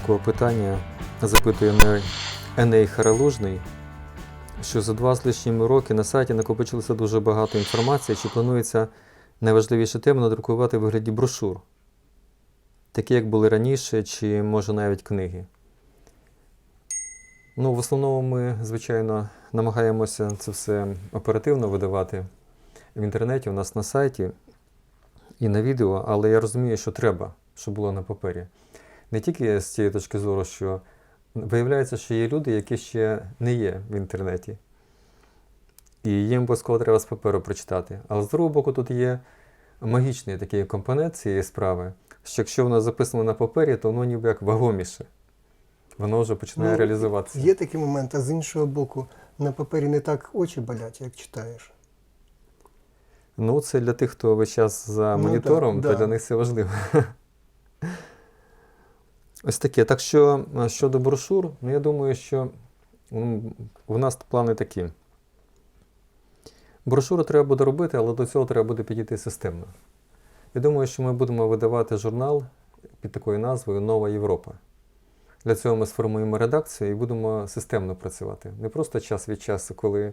Такого питання. Запитує Еней- Еней Харалужний, що за два з лишніми роки на сайті накопичилося дуже багато інформації, чи планується найважливіші теми надрукувати в вигляді брошур, такі як були раніше, чи може навіть книги. Ну, в основному ми, звичайно, намагаємося це все оперативно видавати в інтернеті, у нас на сайті і на відео, але я розумію, що треба, щоб було на папері. Не тільки з цієї точки зору, що виявляється, що є люди, які ще не є в інтернеті. І їм обов'язково треба з паперу прочитати. Але з другого боку, тут є магічний такий компонент цієї справи, що якщо воно записано на папері, то воно ніби як вагоміше. Воно вже починає Ну, реалізуватися. Є такий момент, а з іншого боку, на папері не так очі болять, як читаєш. Ну, це для тих, хто весь час за Ну, монітором, да, то да. для них це важливо. Ось таке. Так що щодо брошур, ну я думаю, що м, у нас плани такі. Брошуру треба буде робити, але до цього треба буде підійти системно. Я думаю, що ми будемо видавати журнал під такою назвою Нова Європа. Для цього ми сформуємо редакцію і будемо системно працювати. Не просто час від часу, коли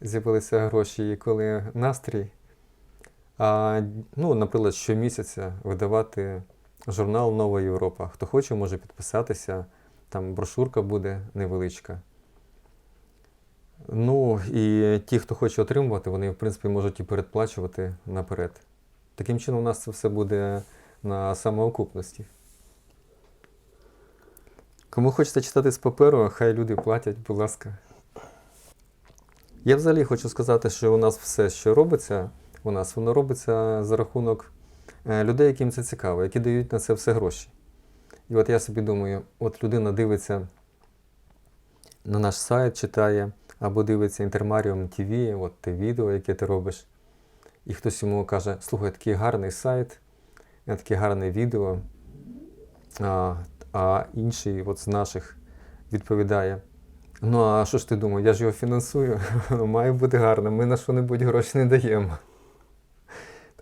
з'явилися гроші і коли настрій, а, ну, наприклад, щомісяця видавати журнал Нова Європа. Хто хоче, може підписатися. Там брошурка буде невеличка. Ну і ті, хто хоче отримувати, вони, в принципі, можуть і передплачувати наперед. Таким чином, у нас це все буде на самоокупності. Кому хочеться читати з паперу, хай люди платять, будь ласка. Я взагалі хочу сказати, що у нас все, що робиться, у нас воно робиться за рахунок людей, яким це цікаво, які дають на це все гроші. І от я собі думаю, от людина дивиться на наш сайт, читає, або дивиться Інтермаріум ТВ, от те відео, яке ти робиш. І хтось йому каже: слухай, такий гарний сайт, е, таке гарне відео. А, а інший от з наших відповідає: Ну, а що ж ти думав, я ж його фінансую, має бути гарно, ми на що-небудь гроші не даємо.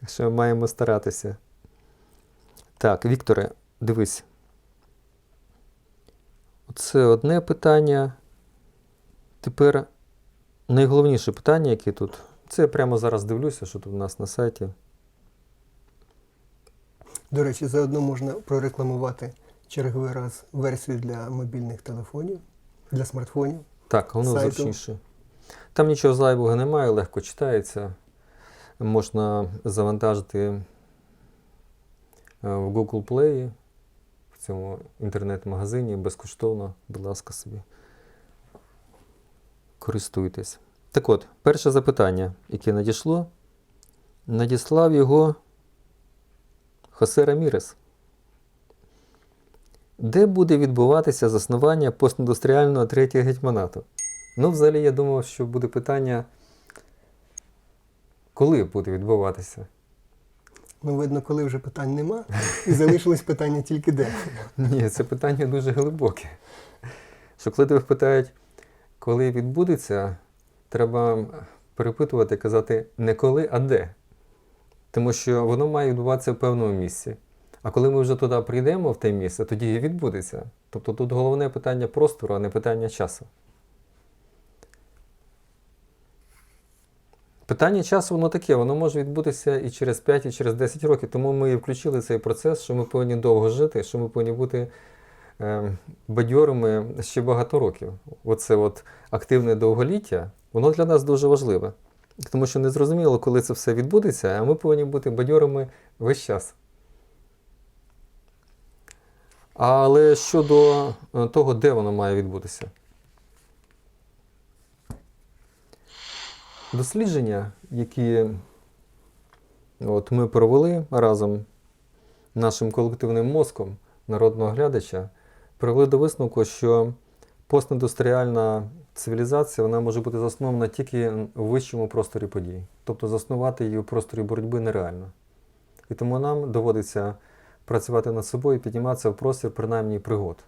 Так що маємо старатися. Так, Вікторе, дивись. Це одне питання. Тепер найголовніше питання, яке тут. Це я прямо зараз дивлюся, що тут у нас на сайті. До речі, заодно можна прорекламувати черговий раз версію для мобільних телефонів, для смартфонів. Так, воно зручніше. Там нічого зайвого немає, легко читається. Можна завантажити е, в Google Play, в цьому інтернет-магазині безкоштовно, будь ласка, собі. Користуйтесь. Так от, перше запитання, яке надійшло, надіслав його Хосе Рамірес. Де буде відбуватися заснування постіндустріального третього гетьманату? Ну, взагалі, я думав, що буде питання, коли буде відбуватися. Ну, видно, коли вже питань нема, і залишилось питання тільки де. Ні, це питання дуже глибоке. Що коли тебе питають, коли відбудеться, треба перепитувати, казати не коли, а де. Тому що воно має відбуватися в певному місці. А коли ми вже туди прийдемо в те місце, тоді і відбудеться. Тобто тут головне питання простору, а не питання часу. Питання часу воно таке, воно може відбутися і через 5, і через 10 років. Тому ми і включили цей процес, що ми повинні довго жити, що ми повинні бути е, бадьорими ще багато років. Оце от активне довголіття, воно для нас дуже важливе. Тому що не зрозуміло, коли це все відбудеться, а ми повинні бути бадьорими весь час. Але щодо е, того, де воно має відбутися. Дослідження, які от ми провели разом нашим колективним мозком народного глядача, привели до висновку, що постіндустріальна цивілізація вона може бути заснована тільки у вищому просторі подій. Тобто заснувати її у просторі боротьби нереально. І тому нам доводиться працювати над собою і підніматися в простір принаймні пригод.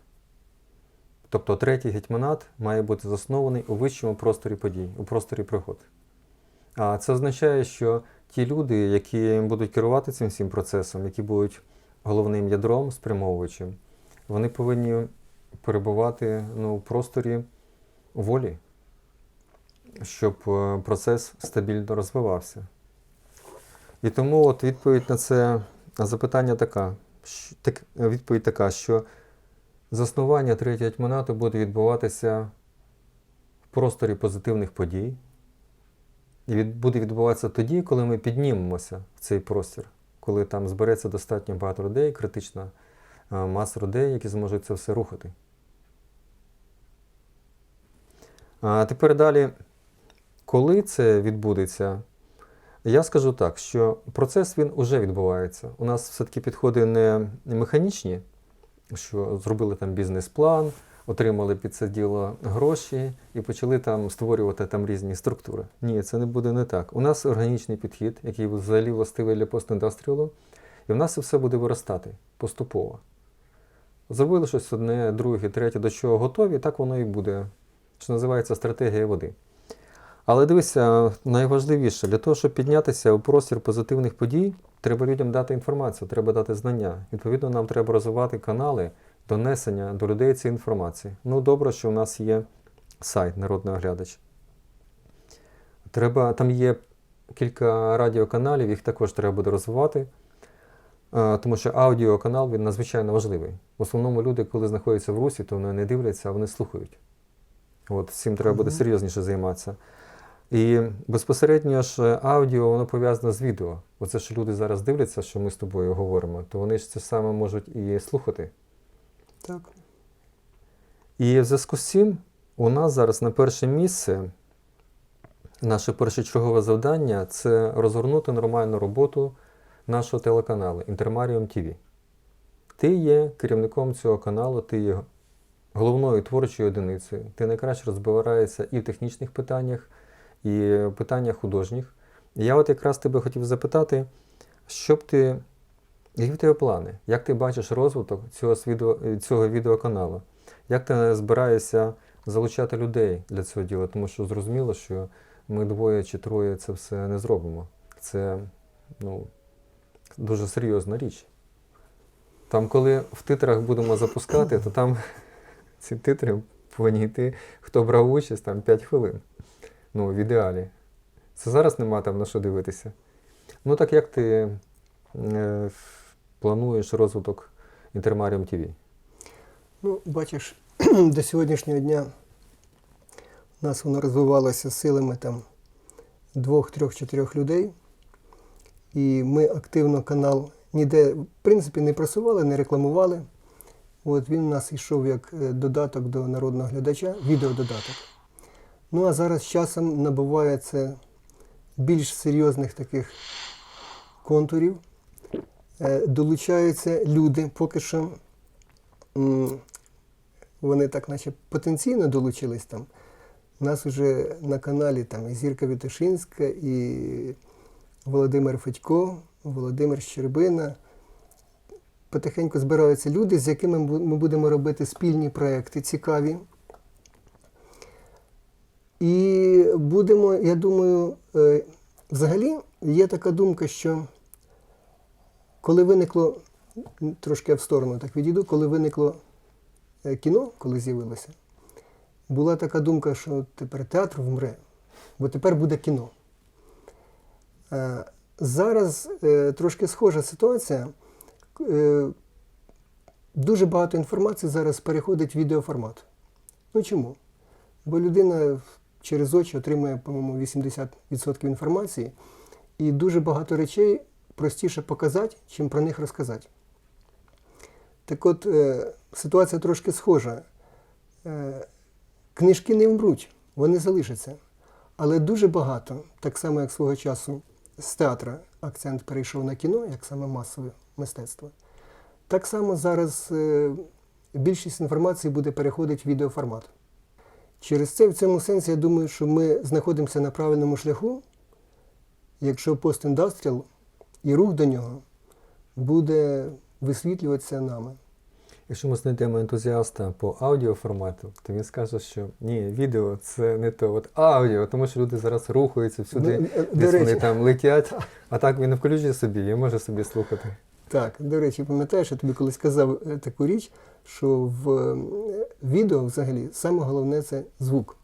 Тобто третій гетьманат має бути заснований у вищому просторі подій, у просторі пригод. А це означає, що ті люди, які будуть керувати цим всім процесом, які будуть головним ядром, спрямовуючим, вони повинні перебувати ну, в просторі волі, щоб е, процес стабільно розвивався. І тому от відповідь на це запитання така. Так, відповідь така, що заснування третього тьмонату буде відбуватися в просторі позитивних подій. Буде відбуватися тоді, коли ми піднімемося в цей простір, коли там збереться достатньо багато людей, критична е, маса людей, які зможуть це все рухати. А тепер далі, коли це відбудеться, я скажу так, що процес він уже відбувається. У нас все-таки підходи не механічні, що зробили там бізнес-план, отримали під це діло гроші і почали там створювати там різні структури. Ні, це не буде не так. У нас органічний підхід, який взагалі властивий для постіндастріалу, і в нас це все буде виростати поступово. Зробили щось одне, друге, третє, до чого готові, так воно і буде. Що називається стратегія води. Але дивися, найважливіше, для того, щоб піднятися у простір позитивних подій, треба людям дати інформацію, треба дати знання. Відповідно, нам треба розвивати канали донесення до людей цієї інформації. Ну, добре, що у нас є сайт Народний оглядач. Треба, там є кілька радіоканалів, їх також треба буде розвивати. Е, Тому що аудіоканал він надзвичайно важливий. В основному люди, коли знаходяться в русі, то вони не дивляться, а вони слухають. От цим треба буде серйозніше займатися. І безпосередньо ж аудіо воно пов'язане з відео. Оце що люди зараз дивляться, що ми з тобою говоримо, то вони ж це саме можуть і слухати. Так. І в зв'язку з цим у нас зараз на перше місце наше першочергове завдання це розгорнути нормальну роботу нашого телеканалу Інтермаріум ТВ. Ти є керівником цього каналу, ти є головною творчою одиницею. Ти найкраще розбираєшся і в технічних питаннях, і в питаннях художніх. Я от якраз тебе хотів запитати, що б ти, які в тебе плани? Як ти бачиш розвиток цього, свідо- цього відеоканалу? Як ти збираєшся залучати людей для цього діла? Тому що зрозуміло, що ми двоє чи троє це все не зробимо. Це ну, дуже серйозна річ. Там, коли в титрах будемо запускати, то там ці титри повинні йти, хто брав участь, там 5 хвилин. Ну, в ідеалі. Це зараз нема там на що дивитися. Ну, так як ти е, плануєш розвиток Інтермаріум ТВ? Ну, бачиш, до сьогоднішнього дня у нас воно розвивалося силами там двох, трьох, чотирьох людей. І ми активно канал ніде, в принципі, не просували, не рекламували. От він у нас йшов як е, додаток до народного глядача, відеододаток. Ну а зараз з часом набуває це більш серйозних таких контурів. Е, Долучаються люди, поки що вони так, наче потенційно долучились там. У нас вже на каналі там і Зірка Вітошинська, і Володимир Федько, Володимир Щербина. Потихеньку збираються люди, з якими ми будемо робити спільні проекти цікаві. І будемо, я думаю, е, взагалі є така думка, що коли виникло, трошки я в сторону так відійду, коли виникло е, кіно, коли з'явилося, була така думка, що тепер театр вмре, бо тепер буде кіно. Е, Зараз е, трошки схожа ситуація. Дуже багато інформації зараз переходить в відеоформат. Ну чому? Бо людина через очі отримує, по-моєму, 80% інформації, і дуже багато речей простіше показати, чим про них розказати. Так от, е, ситуація трошки схожа. Е, книжки не вмруть, вони залишаться. Але дуже багато, так само як свого часу з театра акцент перейшов на кіно, як саме масове мистецтво. Так само зараз е, більшість інформації буде переходити в відеоформат. Через це в цьому сенсі я думаю, що ми знаходимося на правильному шляху, якщо постіндастріал і рух до нього буде висвітлюватися нами. Якщо ми знайдемо ентузіаста по аудіоформату, то він скаже, що ні, відео це не то. От аудіо, тому що люди зараз рухаються всюди, Ну, е, десь до вони там летять, а так він включить собі і може собі слухати. Так, до речі, пам'ятаєш, я тобі колись казав е, таку річ, що в е, відео взагалі саме головне це звук.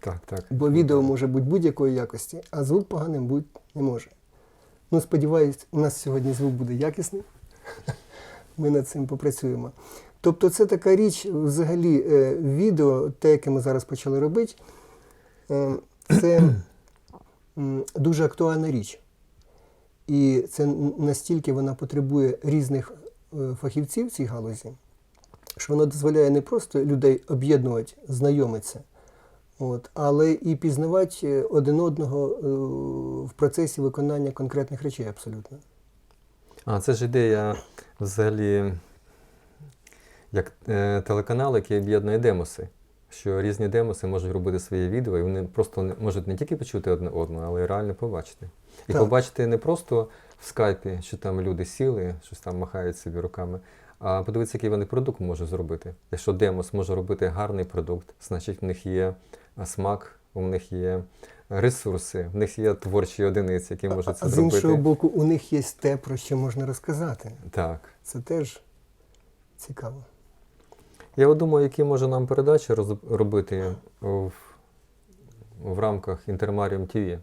Так, так. Бо відео може бути будь-якої якості, а звук поганим бути не може. Ну, сподіваюсь, у нас сьогодні звук буде якісний. Ми над цим попрацюємо. Тобто, це така річ, взагалі, е, відео, те, яке ми зараз почали робити, е, це дуже актуальна річ. І це настільки вона потребує різних е, фахівців в цій галузі, що воно дозволяє не просто людей об'єднувати, знайомитися, От, але і пізнавати е, один одного е, в процесі виконання конкретних речей абсолютно. А, це ж ідея взагалі як е, телеканал, який об'єднує демоси. Що різні демоси можуть робити своє відео, і вони просто не, можуть не тільки почути одне одного, але й реально побачити. І Так. побачити не просто в скайпі, що там люди сіли, щось там махають собі руками, а подивитися, який вони продукт можуть зробити. Якщо демос може робити гарний продукт, значить в них є смак, у них є ресурси, в них є творчі одиниці, які можуть це а з іншого боку, у них є те, про що можна розказати. Так. Це теж цікаво. Я от думаю, які може нам передачі роз- робити в, в рамках Інтермаріум ТВ.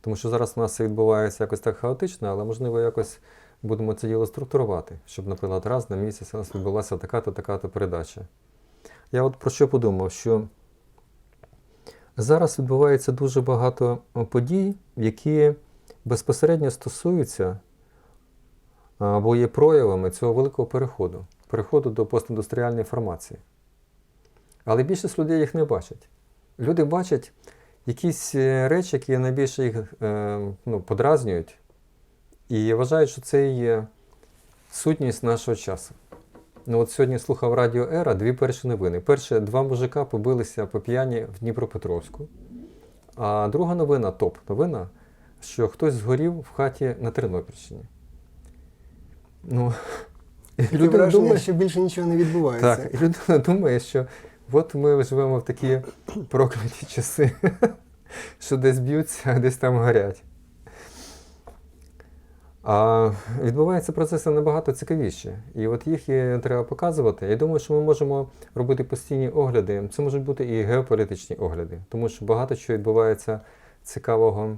Тому що зараз у нас це відбувається якось так хаотично, але можливо якось будемо це діло структурувати, щоб, наприклад, раз на місяць у нас відбулася така-то, така-то передача. Я от про що подумав, що зараз відбувається дуже багато подій, які безпосередньо стосуються або є проявами цього великого переходу, переходу до постіндустріальної формації. Але більшість людей їх не бачать. Люди бачать якісь е, речі, які найбільше їх е, ну, подразнюють, і вважають, що це є сутність нашого часу. Ну от сьогодні слухав Радіо Ера дві перші новини. Перше, два мужика побилися по п'яні в Дніпропетровську. А друга новина, топ-новина, що хтось згорів в хаті на Тернопільщині. Ну, Таке людина враження, думає, що більше нічого не відбувається. так, і людина думає, що от ми живемо в такі прокляті часи, що десь б'ються, а десь там горять. А відбуваються процеси набагато цікавіші. І от їх і треба показувати. Я думаю, що ми можемо робити постійні огляди. Це можуть бути і геополітичні огляди, тому що багато чого відбувається цікавого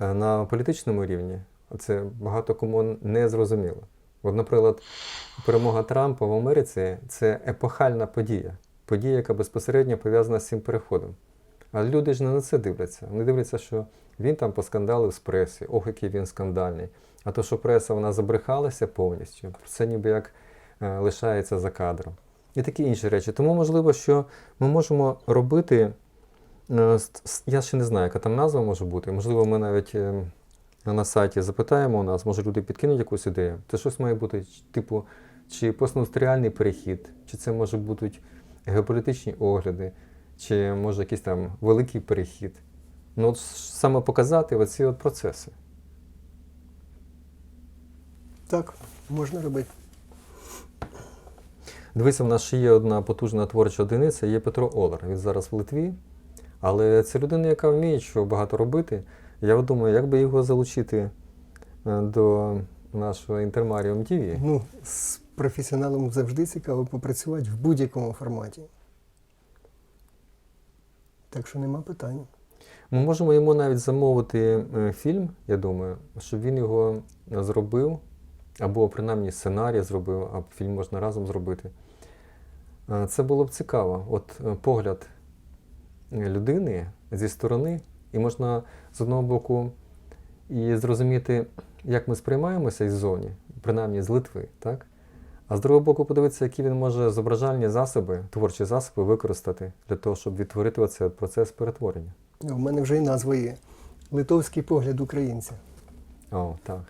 е, на політичному рівні. Це багато кому не зрозуміло. От, наприклад, перемога Трампа в Америці це епохальна подія. Подія, яка безпосередньо пов'язана з цим переходом. Але люди ж не на це дивляться. Вони дивляться, що він там поскандалив з преси, ох, який він скандальний. А то, що преса вона забрехалася повністю, це ніби як е, лишається за кадром. І такі інші речі. Тому можливо, що ми можемо робити. е, Я ще не знаю, яка там назва може бути. Можливо, ми навіть е, на сайті запитаємо у нас, може люди підкинуть якусь ідею. Це щось має бути, типу, чи постіндустріальний перехід, чи це може бути геополітичні огляди, чи може якийсь там великий перехід. Ну, от саме показати оці от процеси. Так, можна робити. Дивися, в нас ще є одна потужна творча одиниця, є Петро Олар. Він зараз в Литві. Але це людина, яка вміє що багато робити. Я думаю, як би його залучити е, до нашого інтермаріум ТВ. Ну, з професіоналом завжди цікаво попрацювати в будь-якому форматі. Так що нема питань. Ми можемо йому навіть замовити е, фільм, я думаю, щоб він його зробив, або принаймні сценарій зробив, а фільм можна разом зробити. Е, Це було б цікаво. От е, погляд людини зі сторони, і можна з одного боку і зрозуміти, як ми сприймаємося іззовні, принаймні з Литви, так? А з другого боку, подивитися, які він може зображальні засоби, творчі засоби використати для того, щоб відтворити оцей процес перетворення. У мене вже і назва є. Литовський погляд українця. О, так.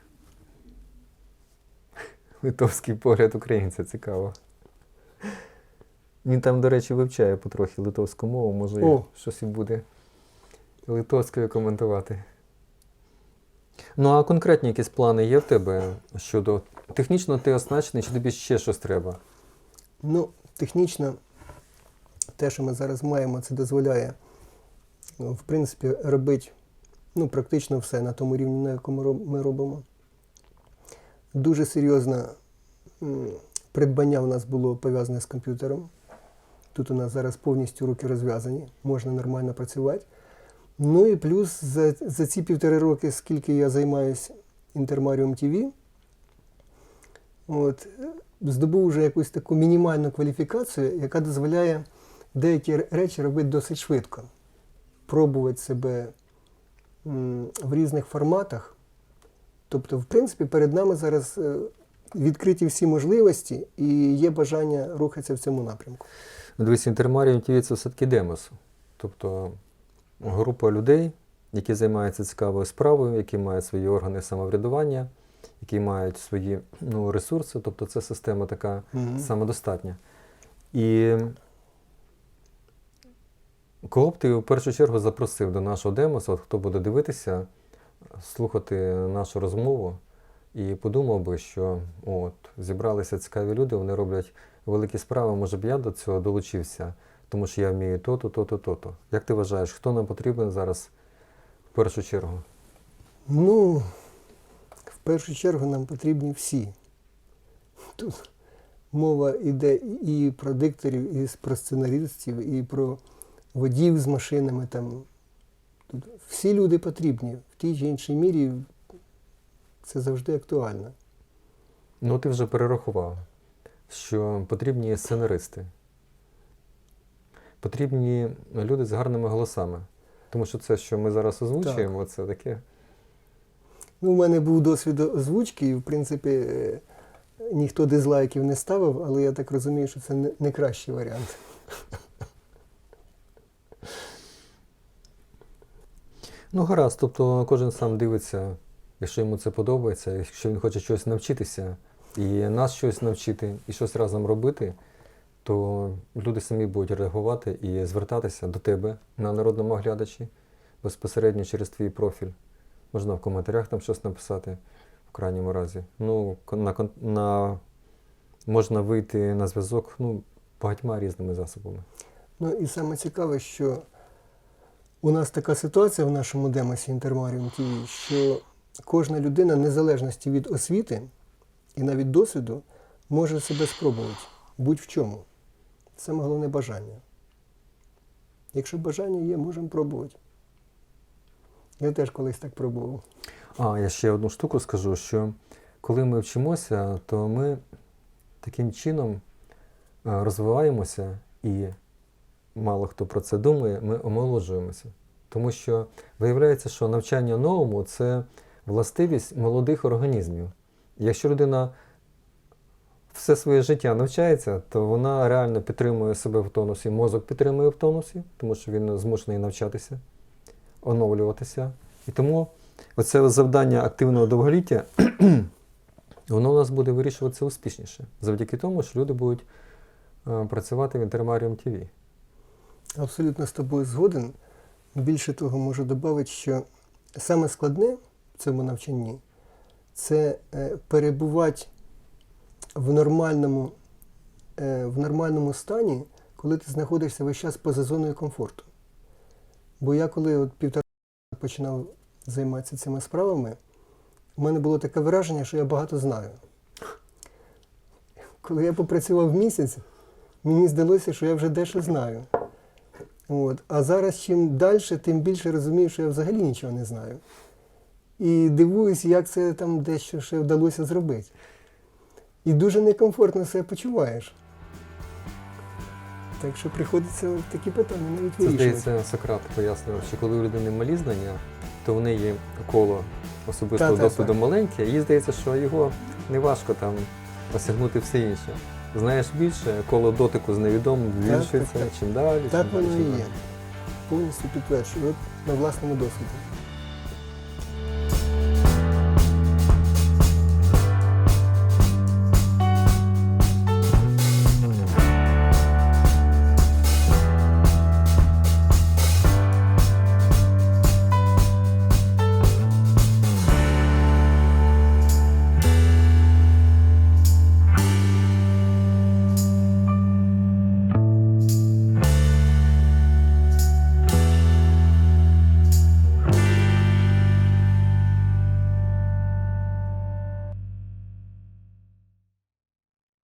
Литовський погляд українця, цікаво. Він там, до речі, вивчає потрохи литовську мову, може О. щось і буде литовською коментувати. Ну, а конкретні якісь плани є в тебе щодо технічно ти оснащений, чи тобі ще щось треба? Ну, технічно, те, що ми зараз маємо, це дозволяє, в принципі, робити ну, практично все на тому рівні, на якому ми робимо. Дуже серйозна м, придбання у нас було пов'язане з комп'ютером. Тут у нас зараз повністю руки розв'язані, можна нормально працювати. Ну і плюс за, за ці півтори роки, скільки я займаюся Інтермаріум ТВ, от, здобув вже якусь таку мінімальну кваліфікацію, яка дозволяє деякі речі робити досить швидко. Пробувати себе в різних форматах. Тобто, в принципі, перед нами зараз е, відкриті всі можливості і є бажання рухатися в цьому напрямку. Дивись, інтермаріум ТВ це все-таки демос. Тобто група людей, які займаються цікавою справою, які мають свої органи самоврядування, які мають свої ну, ресурси, тобто це система така Мгм. самодостатня. І кого б ти в першу чергу запросив до нашого демосу, от хто буде дивитися, слухати нашу розмову і подумав би, що от, зібралися цікаві люди, вони роблять великі справи, може б я до цього долучився, тому що я вмію то-то, то-то, то-то. Як ти вважаєш, хто нам потрібен зараз в першу чергу? Ну, в першу чергу нам потрібні всі. Тут мова йде і про дикторів, і про сценаристів, і про водіїв з машинами. Там. Тут всі люди потрібні. В тій чи іншій мірі це завжди актуально. Ну, ти вже перерахував, що потрібні сценаристи, потрібні люди з гарними голосами. Тому що це, що ми зараз озвучуємо, це таке. Ну, у мене був досвід озвучки, і в принципі е, ніхто дизлайків не ставив, але я так розумію, що це не, кращий варіант. Ну, гаразд, тобто кожен сам дивиться, якщо йому це подобається, якщо він хоче щось навчитися, і нас щось навчити, і щось разом робити, то люди самі будуть реагувати і звертатися до тебе на народному оглядачі безпосередньо через твій профіль. Можна в коментарях там щось написати в крайньому разі. Ну, на, на, можна вийти на зв'язок ну, багатьма різними засобами. Ну і саме цікаве, що у нас така ситуація в нашому демосі Інтермаріум ТВ, що кожна людина, незалежності від освіти і навіть досвіду, може себе спробувати будь-в чому. Саме головне бажання. Якщо бажання є, можемо пробувати. Я теж колись так пробував. А, я ще одну штуку скажу, що коли ми вчимося, то ми таким чином е, розвиваємося і мало хто про це думає, ми омолоджуємося. Тому що виявляється, що навчання новому це властивість молодих організмів. Якщо людина все своє життя навчається, то вона реально підтримує себе в тонусі, мозок підтримує в тонусі, тому що він змушений навчатися, оновлюватися. І тому оце завдання активного довголіття, воно у нас буде вирішуватися успішніше, завдяки тому, що люди будуть е, працювати в Інтермаріум ТВ. Абсолютно з тобою згоден. Більше того, можу додати, що саме складне в цьому навчанні це е, перебувати в нормальному, е, в нормальному стані, коли ти знаходишся весь час поза зоною комфорту. Бо я коли от півтора починав займатися цими справами, у мене було таке враження, що я багато знаю. Коли я попрацював місяць, мені здалося, що я вже дещо знаю. От. А зараз чим далі, тим більше розумію, що я взагалі нічого не знаю. І дивуюсь, як це там дещо ще вдалося зробити. І дуже некомфортно себе почуваєш. Так що приходиться такі питання навіть Це вирішувати. здається, Сократ пояснював, що коли у людини малі знання, то в неї коло особистого досвіду маленьке, їй здається, що його не важко там осягнути все інше. Знаєш більше, коло дотику з невідомим збільшується, чим далі. Так чим воно і є. Повністю підтверджую. От на власному досвіді.